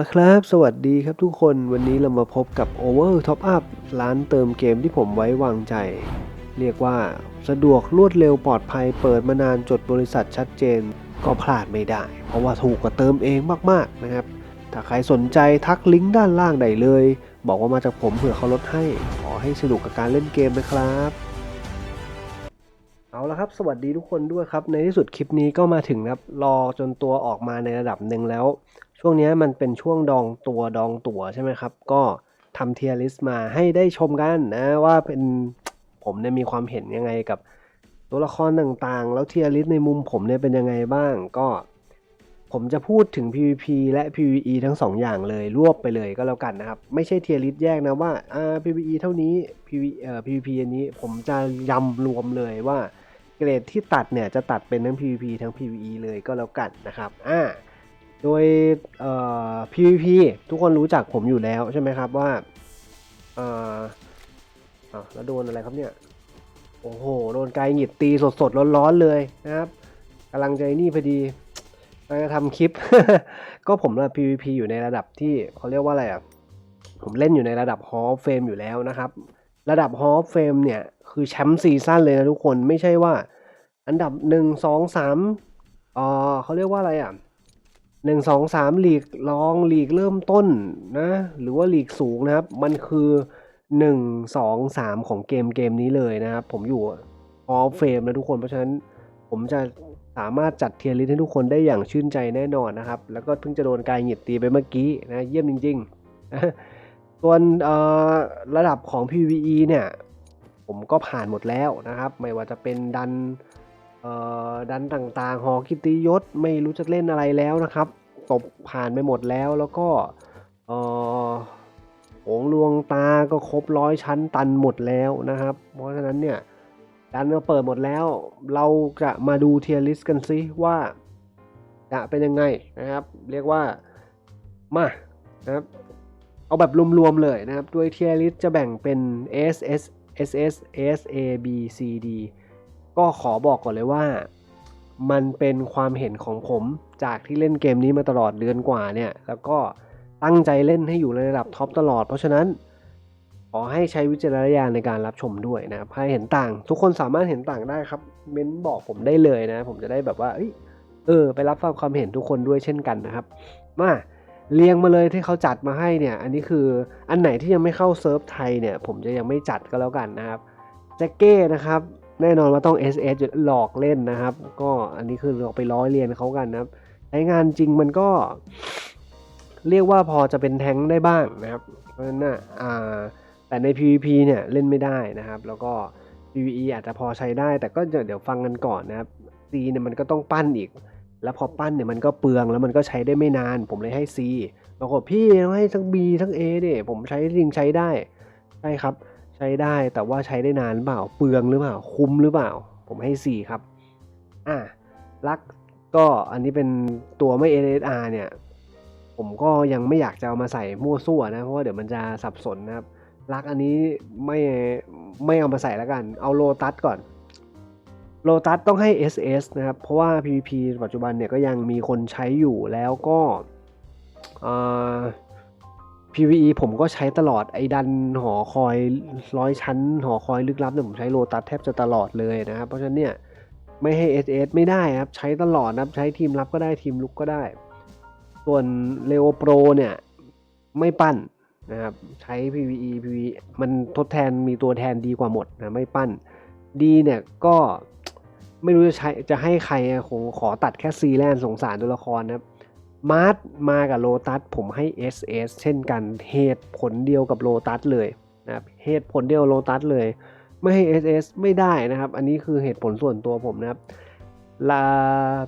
ละครับ สวัสดีครับทุกคนวันนี้เรามาพบกับ Over Top Up ร้านเติมเกมที่ผมไว้วางใจ เรียกว่าสะดวกรวดเร็วปลอดภัยเปิดมานานจดบริษัทชัดเจน ก็พลาดไม่ได้ เพราะว่าถูกกว่าเติมเองมากๆนะครับ ถ้าใครสนใจทักลิงก์ด้านล่างได้เลย บอกว่ามาจากผมเผื่อเขาลดให้ ขอให้สนุกกับการเล่นเกมนะครับเอาละครับ สวัสดีทุกคนด้วยครับ ในที่สุดคลิปนี้ก็มาถึงครับ รอจนตัวออกมาในระดับหนึ่งแล้ว ช่วงนี้มันเป็นช่วงดองตัวดองตั๋วใช่ไหมครับ ก็ทำเทียร์ลิสต์มาให้ได้ชมกันนะว่าเป็นผมเนี่ยมีความเห็นยังไงกับตัวละครต่างๆ แล้วเทียร์ลิสต์ในมุมผมเนี่ยเป็นยังไงบ้างก็ ผมจะพูดถึง PVP และ PVE ทั้งสองอย่างเลยรวบไปเลยก็แล้วกันนะครับ ไม่ใช่เทียร์ลิสต์แยกนะว่าอ่า PVE เท่านี้ PV เอ่อ PVP อันนี้ผมจะยำรวมเลยว่าเกรดที่ตัดเนี่ยจะตัดเป็นทั้ง PVP ทั้ง PVE เลยก็แล้วกันนะครับอ่า โดย PVP ทุกคนรู้จักผมอยู่แล้วใช่ไหมครับว่าแล้วโดนอะไรครับเนี่ย โอ้โห โดนไกลหงิดตีสดๆ ร้อนๆ เลยนะครับกำลังใจนี่พอดีเราจะทำคลิป ก็ผมว่า PVP อยู่ในระดับที่เขาเรียกว่าอะไรอะ ผมเล่นอยู่ในระดับ Hall of Fame อยู่แล้วนะครับ ระดับ Hall of Fame เนี่ย คือแชมป์ซีซั่นเลยนะทุกคนไม่ใช่ว่า อันดับหนึ่งสองสามเอ่อเขาเรียกว่าอะไรอะ หนึ่งสองสามหลีกรองหลีกเริ่มต้นนะหรือว่าหลีกสูงนะครับ มันคือหนึ่งสองสามของเกมเกมนี้เลยนะครับ ผมอยู่ Hall of Fame นะทุกคนเพราะฉะนั้นผมจะสามารถจัดเทียร์ลิสให้ทุกคนได้อย่างชื่นใจแน่นอนนะครับ แล้วก็เพิ่งจะโดนกายหงิดตีไปเมื่อกี้นะเยี่ยมจริงๆ ส่วนระดับของ PVE เนี่ย ผมก็ผ่านหมดแล้วนะครับ ไม่ว่าจะเป็นดัน ดันต่างๆ หอกิตติยศไม่รู้จะเล่นอะไรแล้วนะครับ ตบผ่านไปหมดแล้วแล้วก็เอ่อโหงลวงตาก็ครบร้อยชั้นตันหมดแล้วนะครับ เพราะฉะนั้นเนี่ยดันก็เปิดหมดแล้ว เราจะมาดูเทียร์ลิสกันซิว่าจะเป็นยังไงนะครับ เรียกว่ามานะครับเอาแบบรวมๆเลยนะครับ ด้วยเทียร์ลิสจะแบ่งเป็น S S S S S A B C D ก็ขอบอกก่อนเลยว่า มันเป็นความเห็นของผมจากที่เล่นเกมนี้มาตลอดเดือนกว่าเนี่ย แล้วก็ตั้งใจเล่นให้อยู่ในระดับท็อปตลอด เพราะฉะนั้น ขอให้ใช้วิจารณญาณในการรับชมด้วยนะครับให้เห็นต่าง ทุกคนสามารถเห็นต่างได้ครับ เม้นบอกผมได้เลยนะ ผมจะได้แบบว่าเอ้ยเออ ไปรับฟังความเห็นทุกคนด้วยเช่นกันนะครับ มาเรียงมาเลยที่เขาจัดมาให้เนี่ย อันนี้คืออันไหนที่ยังไม่เข้าเซิร์ฟไทยเนี่ย ผมจะยังไม่จัดก็แล้วกันนะครับแจ็คเก้นะครับ แน่นอนว่าต้อง SS หลอกเล่นนะครับ ก็อันนี้คือเราไปร้อยเรียนเขากันนะครับใช้งานจริงมันก็ เรียกว่าพอจะเป็นแท้งได้บ้างนะครับ เพราะฉะนั้นนะอ่าแต่ใน PVP เนี่ยเล่นไม่ได้นะครับ แล้วก็ PVE อาจจะพอใช้ได้ แต่ก็เดี๋ยวฟังกันก่อนนะครับ C เนี่ยมันก็ต้องปั้นอีก แล้วพอปั้นเนี่ยมันก็เปลืองแล้วมันก็ใช้ได้ไม่นาน ผมเลยให้ C บางคนพี่ต้องให้ทั้ง B ทั้ง A เนี่ยผมใช้จริงใช้ได้ใช่ครับ ใช้ได้แต่ว่าใช้ได้นานหรือเปล่าเปลืองหรือเปล่าคุ้มหรือเปล่า ผมให้ C ครับ อะลักก็อันนี้เป็นตัวไม่ NSR เนี่ย ผมก็ยังไม่อยากจะเอามาใส่มั่วซั่วนะ เพราะว่าเดี๋ยวมันจะสับสนนะครับลักอันนี้ไม่ไม่เอามาใส่แล้วกัน เอาโลตัสก่อนโลตัสต้องให้ SS นะครับ เพราะว่า PVP ปัจจุบันเนี่ยก็ยังมีคนใช้อยู่แล้วก็อ่า PVE ผมก็ใช้ตลอดไอ้ดันหอคอยร้อยชั้น หอคอยลึกลับเนี่ยผมใช้โลตัสแทบจะตลอดเลยนะครับ เพราะฉะนั้นเนี่ยไม่ให้ SS ไม่ได้ครับ ใช้ตลอดนะครับ ใช้ทีมรับก็ได้ทีมลุกก็ได้ ส่วนเลโอโปรเนี่ยไม่ปั้นนะครับ ใช้ PVE PVE มันทดแทนมีตัวแทนดีกว่าหมดนะไม่ปั้นดีเนี่ยก็ไม่รู้จะใช้จะให้ใครคงขอตัดแค่ซีแลนสงสารตัวละครนะครับ มาร์ทมากับโลตัสผมให้ SS เช่นกันเหตุผลเดียวกับโลตัสเลยนะครับเหตุผลเดียวโลตัสเลย ไม่ให้ SS ไม่ได้นะครับ อันนี้คือเหตุผลส่วนตัวผมนะครับลา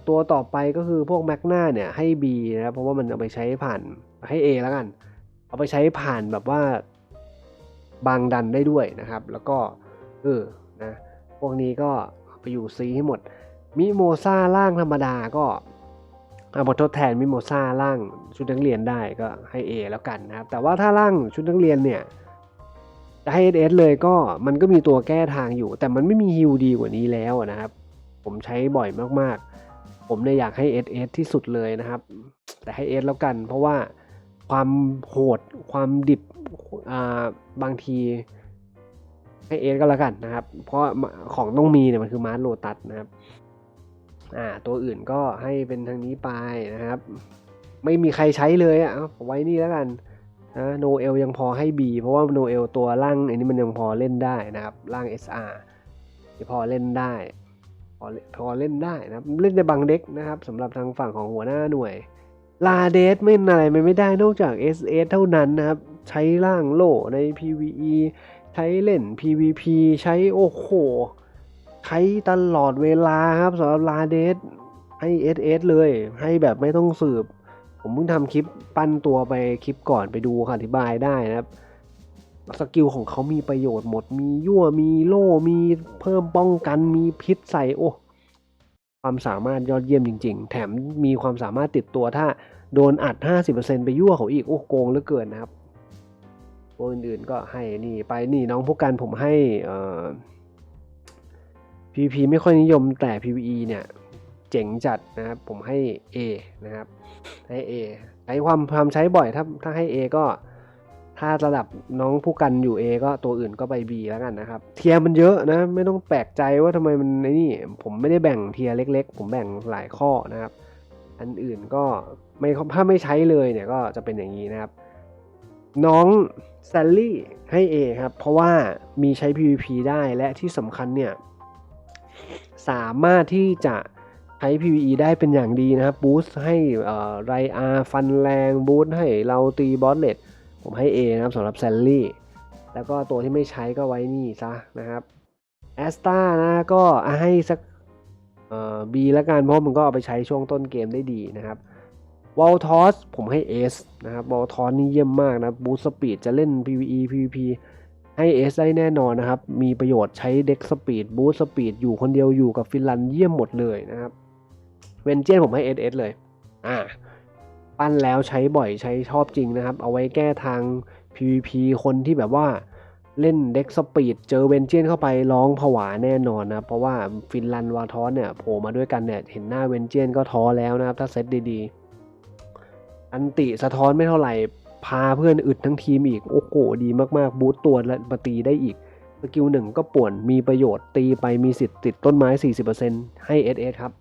ตัวต่อไปก็คือพวกแมกนาเนี่ยให้ B นะครับเพราะว่ามันเอาไปใช้ผ่านให้ A แล้วกัน เอาไปใช้ผ่านแบบว่าบางดันได้ด้วยนะครับ แล้วก็เออนะพวกนี้ก็ไปอยู่ C ให้หมดมิโมซาล่างธรรมดาก็ เอามาทดแทนมิโมซาล่างชุดนักเรียนได้ก็ให้ A แล้วกันนะครับ แต่ว่าถ้าล่างชุดนักเรียนเนี่ยจะให้ SS เลยก็มันก็มีตัวแก้ทางอยู่ แต่มันไม่มีฮิลดีกว่านี้แล้วนะครับ ผมใช้บ่อยมากๆ ผมเนี่ยอยากให้ SS ที่สุดเลยนะครับ แต่ให้ S แล้วกัน เพราะว่าความโหดความดิบอ่าบางทีให้เอสก็แล้วกันนะครับ เพราะของต้องมีเนี่ยมันคือมาร์โลตัสนะครับ อ่าตัวอื่นก็ให้เป็นทางนี้ไปนะครับ ไม่มีใครใช้เลยอะ่ะเอาไว้นี่แล้วกันนะโนเอลยังพอให้ B เพราะว่าโนเอลตัวร่างอันนี้มันยังพอเล่นได้นะครับร่าง SR ที่พอเล่นได้ พอพอเล่นได้นะเล่นในบางเด็กนะครับสำหรับทางฝั่งของหัวหน้าหน่วย ลาเดสไม่อะไรมันไม่ได้นอกจาก SS เท่านั้นนะครับ ใช้ร่างโล่ใน PVE ใช้เล่น PVP ใช้โอ้โห ใช้ตลอดเวลาครับสำหรับลาเดสให้ SS เลย ให้แบบไม่ต้องสืบ ผมเพิ่งทำคลิปปั้นตัวไปคลิปก่อนไปดูค่ะอธิบายได้นะครับสกิลของเขามีประโยชน์หมด มียั่ว มีโล่ มีเพิ่มป้องกัน มีพิษใส่ โอ้ ความสามารถยอดเยี่ยมจริง ๆ แถมมีความสามารถติดตัวถ้าโดนอัด 50%ไปยั่วเขาอีก โอ้ โกงเหลือเกินนะครับตัวอื่นๆก็ให้นี่ไปนี่น้องพวกกันผมให้เอ่อ PVP ไม่ค่อยนิยมแต่ PVE เนี่ยเจ๋งจัดนะครับผมให้ A นะครับให้ A ใช้ความความใช้บ่อยถ้าถ้าให้ A ก็ถ้าระดับน้องผู้กันอยู่ A ก็ตัวอื่นก็ไป B แล้วกันนะครับ เทียร์มันเยอะนะ ไม่ต้องแปลกใจว่าทำไมมันไอ้นี่ ผมไม่ได้แบ่งเทียร์เล็ก ๆ ผมแบ่งหลายข้อนะครับ อันอื่นก็ไม่ถ้าไม่ใช้เลยเนี่ยก็จะเป็นอย่างนี้นะครับ น้องแซลลี่ให้ A ครับ เพราะว่ามีใช้ PVP ได้และที่สำคัญเนี่ย สามารถที่จะใช้ PVE ได้เป็นอย่างดีนะครับบูสต์ให้ไรอาฟันแรงบูสต์ให้เราตีบอสเลดผมให้ A นะครับสำหรับแซลลี่แล้วก็ตัวที่ไม่ใช้ก็ไว้นี่ซะนะครับแอสตานะก็ให้สักเอ่อ B แล้วกันเพราะมันก็เอาไปใช้ช่วงต้นเกมได้ดีนะครับวอลทอสผมให้ S นะครับวอลทอสนี่เยี่ยมมากนะบูสต์สปีดจะเล่น PVE PVP ให้ S ได้แน่นอนนะครับ มีประโยชน์ใช้เด็กสปีดบูสต์สปีดอยู่คนเดียวอยู่กับฟินแลนด์เยี่ยมหมดเลยนะครับ เวนเจนผมให้ SS เลย อ่า ปั้นแล้วใช้บ่อยใช้ชอบจริงนะครับ เอาไว้แก้ทาง PVP คนที่แบบว่าเล่นเด็กสปีดเจอเวนเจนเข้าไปร้องผวาแน่นอนนะเพราะว่าฟินแลนด์วาทอนเนี่ยโผล่มาด้วยกันเนี่ยเห็นหน้าเวนเจนก็ท้อแล้วนะครับ ถ้าเซตดีๆ อันติสะท้อนไม่เท่าไหร่ พาเพื่อนอึดทั้งทีมอีก โอ้โหดีมากๆ บูตตัวและมาตีได้อีก สกิลหนึ่งก็ป่วนมีประโยชน์ตีไปมีสิทธิ์ติดต้นไม้ 40%ให้ SS ครับ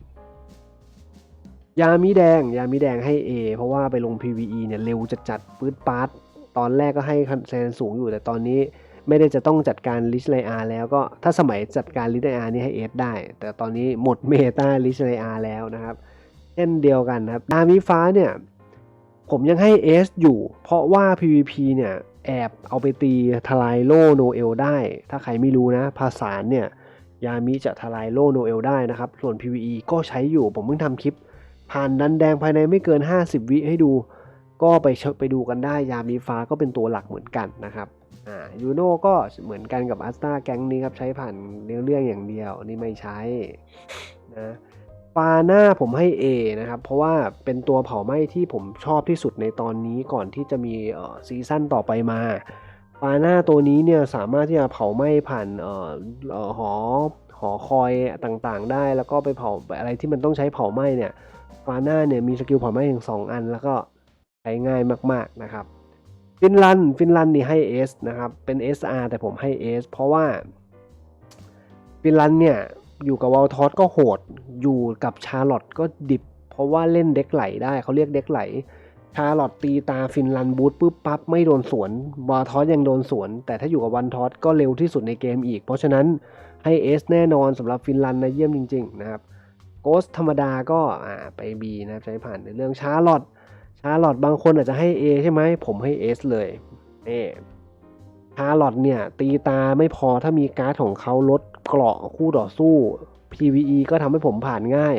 ยามิแดง ยามิแดงให้ A เพราะว่าไปลง PVE เนี่ยเร็วจัดจัดปื๊ดปาร์ตตอนแรกก็ให้คะแนนสูงอยู่แต่ตอนนี้ไม่ได้จะต้องจัดการลิชไลอาแล้วก็ถ้าสมัยจัดการลิชไลอานี่ให้ S ได้ แต่ตอนนี้หมดเมตาลิชไลอาแล้วนะครับเช่นเดียวกันครับดามิฟ้าเนี่ย ผมยังให้ S อยู่ เพราะว่า PVP เนี่ย แอบเอาไปตีทลายโลโนเอลได้ ถ้าใครไม่รู้นะ ภาษาเนี่ยยามิจะทลายโลโนเอลได้นะครับ ส่วน PVE ก็ใช้อยู่ ผมเพิ่งทำคลิป ผ่านดันแดงภายในไม่เกิน 50 วิให้ดู ก็ไปเชไปดูกันได้ ยามีฟ้าก็เป็นตัวหลักเหมือนกันนะครับ อ่ายูโน่ก็เหมือนกันกับอัสตาแก๊งนี้ครับ ใช้ผ่านเรื่องเรื่องอย่างเดียว นี่ไม่ใช้นะ ฟาหน้าผมให้ A นะครับ เพราะว่าเป็นตัวเผาไหม้ที่ผมชอบที่สุดในตอนนี้ก่อนที่จะมีเออซีซั่นต่อไปมาฟาหน้าตัวนี้เนี่ยสามารถที่จะเผาไหม้ผ่านเอ่อเอ่อหอหอคอยต่างๆ ได้แล้วก็ไปเผาอะไรที่มันต้องใช้เผาไหม้เนี่ยฟาหน้าเนี่ยมีสกิลเผาไหม้ถึง 2 อัน แล้วก็ใช้ง่ายมากๆนะครับฟินลันฟินลันนี่ให้ S นะครับเป็น SR แต่ผมให้ S เพราะว่าฟินลันเนี่ย อยู่กับวอลทอสก็โหด อยู่กับชาร์ลอตก็ดิบ เพราะว่าเล่นเด็กไหลได้เขาเรียกเด็กไหล ชาร์ลอตตีตาฟินลันบูทปุ๊บปั๊บไม่โดนสวนวอลทอสยังโดนสวน แต่ถ้าอยู่กับวันทอสก็เร็วที่สุดในเกมอีก เพราะฉะนั้นให้ S แน่นอนสำหรับฟินลันนะเยี่ยมจริง ๆ นะครับโกสธรรมดาก็อ่าไป B นะครับใช้ผ่านในเรื่องชาร์ลอตชาร์ลอตบางคนอาจจะให้ A ใช่ไหมผมให้ S เลยเอชาร์ลอตเนี่ยตีตาไม่พอถ้ามีการ์ดของเขาลด เกราะคู่ต่อสู้ PVE ก็ทำให้ผมผ่านง่าย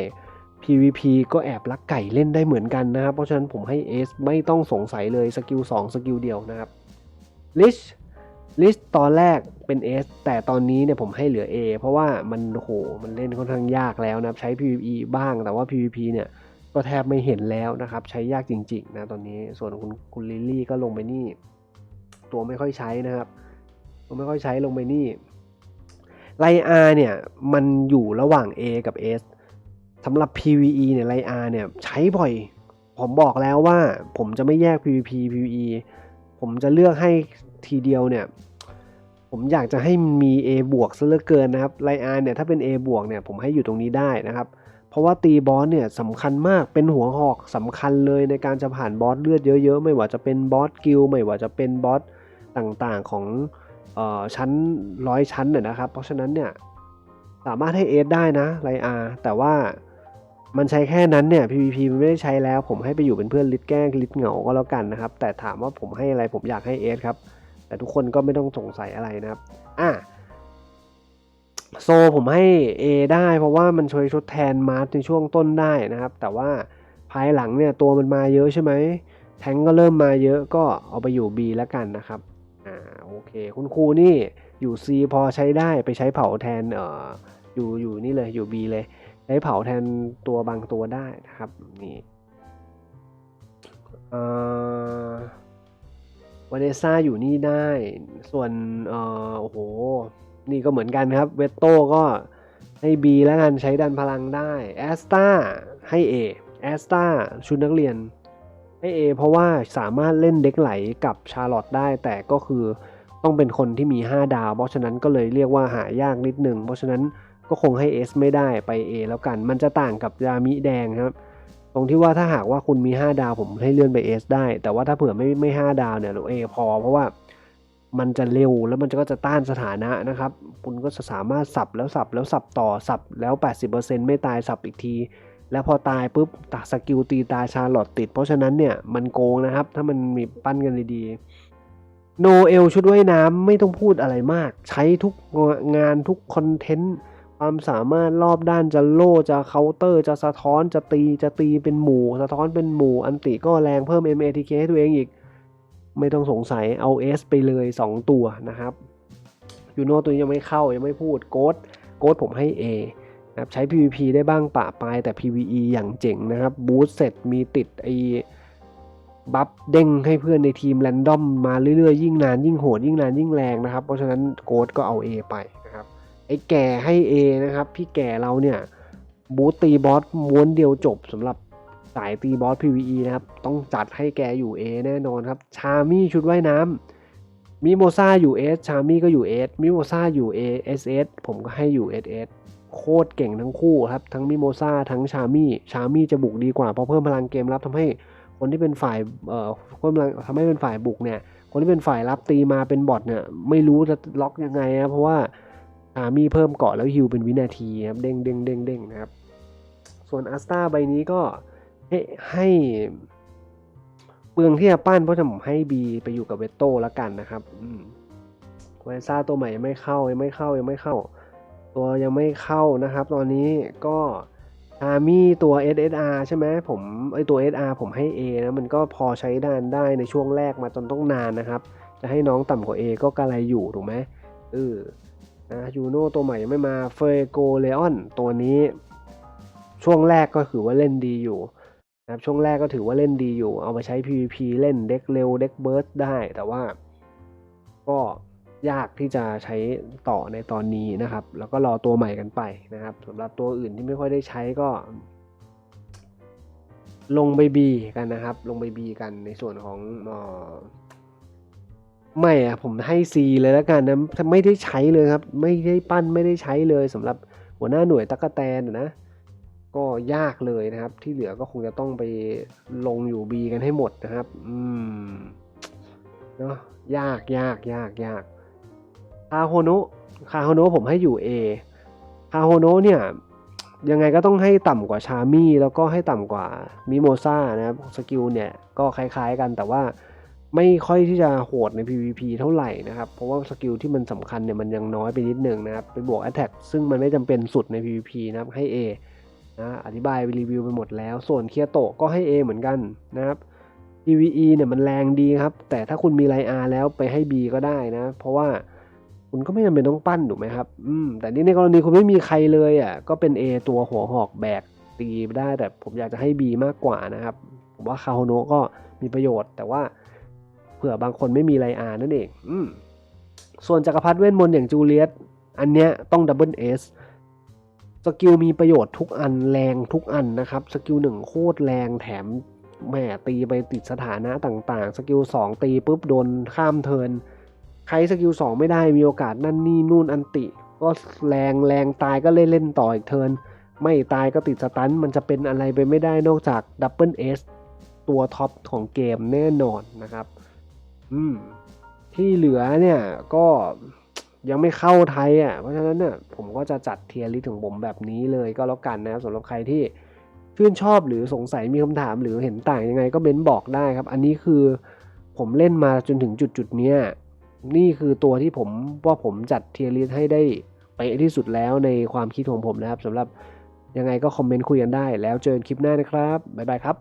PVP ก็แอบลักไก่เล่นได้เหมือนกันนะครับ เพราะฉะนั้นผมให้ S ไม่ต้องสงสัยเลยสกิล2สกิลเดียวนะครับลิชลิสตอนแรกเป็น S แต่ตอนนี้เนี่ยผมให้เหลือ A เพราะว่ามันโหมันเล่นค่อนข้างยากแล้วนะครับใช้ PVE บ้างแต่ว่า PVP เนี่ยก็แทบไม่เห็นแล้วนะครับ ใช้ยากจริงๆนะตอนนี้ส่วนคุณคุณลิลลี่ก็ลงไปนี่ ตัวไม่ค่อยใช้นะครับ ตัวไม่ค่อยใช้ลงไปนี่ ไลอาเนี่ยมันอยู่ระหว่าง A กับ S สำหรับ PVE เนี่ยไลอาเนี่ยใช้บ่อย ผมบอกแล้วว่าผมจะไม่แยก PVP PVE ผมจะเลือกให้ทีเดียวเนี่ย ผมอยากจะให้มี A บวกซะเหลือเกินนะครับไลอาร์เนี่ยถ้าเป็น A บวกเนี่ยผมให้อยู่ตรงนี้ได้นะครับเพราะว่าตีบอสเนี่ยสำคัญมากเป็นหัวหอกสำคัญเลยในการจะผ่านบอสเลือดเยอะๆ ไม่ว่าจะเป็นบอสกิลไม่ว่าจะเป็นบอสต่างๆของ ชั้นร้อยชั้นเนี่ยนะครับ เพราะฉะนั้นเนี่ยสามารถให้เอสได้นะไลอาร์แต่ว่ามันใช้แค่นั้นเนี่ย PVP มันไม่ได้ใช้แล้ว ผมให้ไปอยู่เป็นเพื่อนลิดแก้งลิดเหงาก็แล้วกันนะครับ แต่ถามว่าผมให้อะไรผมอยากให้เอสครับ แต่ทุกคนก็ไม่ต้องสงสัยอะไรนะครับ อะโซผมให้ A ได้เพราะว่ามันช่วยทดแทนมาร์ทในช่วงต้นได้นะครับ แต่ว่าภายหลังเนี่ยตัวมันมาเยอะใช่ไหมแทงก็เริ่มมาเยอะก็เอาไปอยู่ B แล้วกันนะครับ โอเค คุณครูนี่อยู่ C พอใช้ได้ไปใช้เผาแทนเอ่ออยู่อยู่นี่เลยอยู่ B เลย ใช้เผาแทนตัวบางตัวได้นะครับนี่เอ่อวาเนซ่าอยู่นี่ได้ ส่วนเอ่อโอ้โห นี่ก็เหมือนกันครับ เวตโต้ก็ให้ B แล้วกันใช้ดันพลังได้แอสตาให้ A แอสตาชุดนักเรียนให้ A เพราะว่าสามารถเล่นเด็กไหลกับชาร์ลอตได้ แต่ก็คือ ต้องเป็นคนที่มี 5 ดาว เพราะฉะนั้นก็เลยเรียกว่าหายากนิดหนึ่งเพราะฉะนั้นก็คงให้ S ไม่ได้ไป A แล้วกัน มันจะต่างกับยามิแดงครับ ตรงที่ว่าถ้าหากว่าคุณมี 5 ดาวผมให้เลื่อนไป S ได้ แต่ว่าถ้าเผื่อไม่ไม่ 5 ดาวเนี่ยเรา A พอ เพราะว่ามันจะเร็วแล้วมันก็จะต้านสถานะนะครับ คุณก็จะสามารถสับแล้วสับแล้วสับต่อสับแล้ว 80%ไม่ตายสับอีกที แล้วพอตายปุ๊บตัดสกิลตีตาชาร์ลอตติด เพราะฉะนั้นเนี่ยมันโกงนะครับ ถ้ามันมีปั้นกันดีๆ โนเอลชุดว่ายน้ำไม่ต้องพูดอะไรมาก ใช้ทุกงานทุกคอนเทนต์ ความสามารถรอบด้านจะโล่จะเคาน์เตอร์ จะสะท้อนจะตีจะตีเป็นหมู่ สะท้อนเป็นหมู่ อันติก็แรงเพิ่ม MATK ให้ตัวเองอีก ไม่ต้องสงสัยเอา S ไปเลย 2 ตัวนะครับยูโนตัวนี้ยังไม่เข้ายังไม่พูดโกดโกดผมให้ A นะครับใช้ PVP ได้บ้างปะปลายแต่ PVE อย่างเจ๋งนะครับบูสเสร็จมีติดไอ บัฟเด้งให้เพื่อนในทีมแรนดอมมาเรื่อยๆ ยิ่งนานยิ่งโหดยิ่งนานยิ่งแรงนะครับ เพราะฉะนั้นโกดก็เอา A ไปนะครับไอ้แก่ให้ A นะครับ พี่แก่เราเนี่ยบูตตีบอสม้วนเดียวจบสำหรับสายตีบอส PVE นะครับ ต้องจัดให้แกอยู่ A แน่นอนครับ ชามี่ชุดว่ายน้ำมิโมซาอยู่ S ชามี่ก็อยู่ S มิโมซาอยู่ A SS ผมก็ให้อยู่ SS โคตรเก่งทั้งคู่ครับ ทั้งมิโมซาทั้งชามี่ ชามี่จะบุกดีกว่าเพราะเพิ่มพลังเกมรับทำให้ คนที่เป็นฝ่ายเอ่อเพิ่มพลังทำให้เป็นฝ่ายบุกเนี่ยคนที่เป็นฝ่ายรับตีมาเป็นบอทเนี่ยไม่รู้จะล็อกยังไงนะเพราะว่าอามีเพิ่มเกาะแล้วฮิวเป็นวินาทีครับเด้งเด้งเด้งเด้งนะครับ ส่วนอัสตาใบนี้ก็ให้ให้เปลืองที่จะปั้นเพราะฉะนั้นผมให้ B ไปอยู่กับเวตโต้แล้วกันนะครับอืมเวซ่าตัวใหม่ยังไม่เข้ายังไม่เข้ายังไม่เข้า ตัวยังไม่เข้านะครับ ตอนนี้ก็ อามี่ตัว SSR ใช่ไหมผมไอตัว SR ผมให้ A นะมันก็พอใช้ดานได้ในช่วงแรกมาจนต้องนานนะครับ จะให้น้องต่ำกว่า A ก็กระไรอยู่ถูกไหมเออนะยูโน่ตัวใหม่ยังไม่มาเฟโกเลออนตัวนี้ ช่วงแรกก็ถือว่าเล่นดีอยู่นะครับช่วงแรกก็ถือว่าเล่นดีอยู่ เอามาใช้ PVP เล่นเด็กเร็วเด็กเบิร์สได้แต่ว่า ก็ ยากที่จะใช้ต่อในตอนนี้นะครับ แล้วก็รอตัวใหม่กันไปนะครับสำหรับตัวอื่นที่ไม่ค่อยได้ใช้ก็ ลงไปบีกันนะครับ ลงไปบีกันในส่วนของอ่อไม่อะผมให้ C เลยแล้วกันนะไม่ได้ใช้เลยครับ ไม่ได้ปั้นไม่ได้ใช้เลยสำหรับหัวหน้าหน่วยตะกะแตนนะก็ยากเลยนะครับ ที่เหลือก็คงจะต้องไปลงอยู่ B กันให้หมดนะครับ อืม เนาะยากยากยากยาก คาโฮโนะคาโฮโนะผมให้อยู่ A คาโฮโนะเนี่ยยังไงก็ต้องให้ต่ำกว่าชามี่แล้วก็ให้ต่ำกว่ามิโมซ่านะครับสกิลเนี่ยก็คล้ายๆกันแต่ว่าไม่ค่อยที่จะโหดใน PVP เท่าไหร่นะครับ เพราะว่าสกิลที่มันสำคัญเนี่ยมันยังน้อยไปนิดหนึ่งนะครับ ไปบวก Attack ซึ่งมันไม่จำเป็นสุดใน PVP นะครับให้ A นะอธิบายรีวิวไปหมดแล้ว ส่วนเคียโตะก็ให้ A เหมือนกันนะครับ PVE เนี่ยมันแรงดีครับ แต่ถ้าคุณมีไลอาแล้วไปให้ B ก็ได้นะ เพราะว่า คุณก็ไม่จำเป็นต้องปั้นถูกไหมครับอืมแต่นี่ในกรณีคุณไม่มีใครเลยอะก็เป็น A ตัวหัวหอกแบกตีได้แต่ผมอยากจะให้ B มากกว่านะครับ ผมว่าคาโฮโนะก็มีประโยชน์ แต่ว่าเผื่อบางคนไม่มีไลอาร์นั่นเองอืมส่วนจักรพรรดิเวทมนต์อย่างจูเลียตอันเนี้ยต้องดับเบิลเอสสกิลมีประโยชน์ทุกอันแรงทุกอันนะครับ สกิลหนึ่งโคตรแรงแถมแหมตีไปติดสถานะต่างๆ สกิลสองตีปุ๊บโดนข้ามเทิร์น ใครสกิลสองไม่ได้มีโอกาสนั่นนี่นู่นอันติ ก็แรงแรงตายก็เล่นเล่นต่ออีกเทิร์นไม่ตายก็ติดสตันมันจะเป็นอะไรไปไม่ได้นอกจากดับเบิลเอสตัวท็อปของเกมแน่นอนนะครับ อืม ที่เหลือเนี่ยก็ยังไม่เข้าไทยอะ เพราะฉะนั้นเนี่ยผมก็จะจัดเทียร์ลิสของผมแบบนี้เลยก็แล้วกันนะครับสำหรับใครที่ชื่นชอบหรือสงสัยมีคำถามหรือเห็นต่างยังไงก็เม้นบอกได้ครับ อันนี้คือผมเล่นมาจนถึงจุดจุดเนี้ย นี่คือตัวที่ผมว่าผมจัดเทียร์ลิสให้ได้ไปที่สุดแล้วในความคิดของผมนะครับสำหรับยังไงก็คอมเมนต์คุยกันได้ แล้วเจอกันคลิปหน้านะครับ บ๊ายบายครับ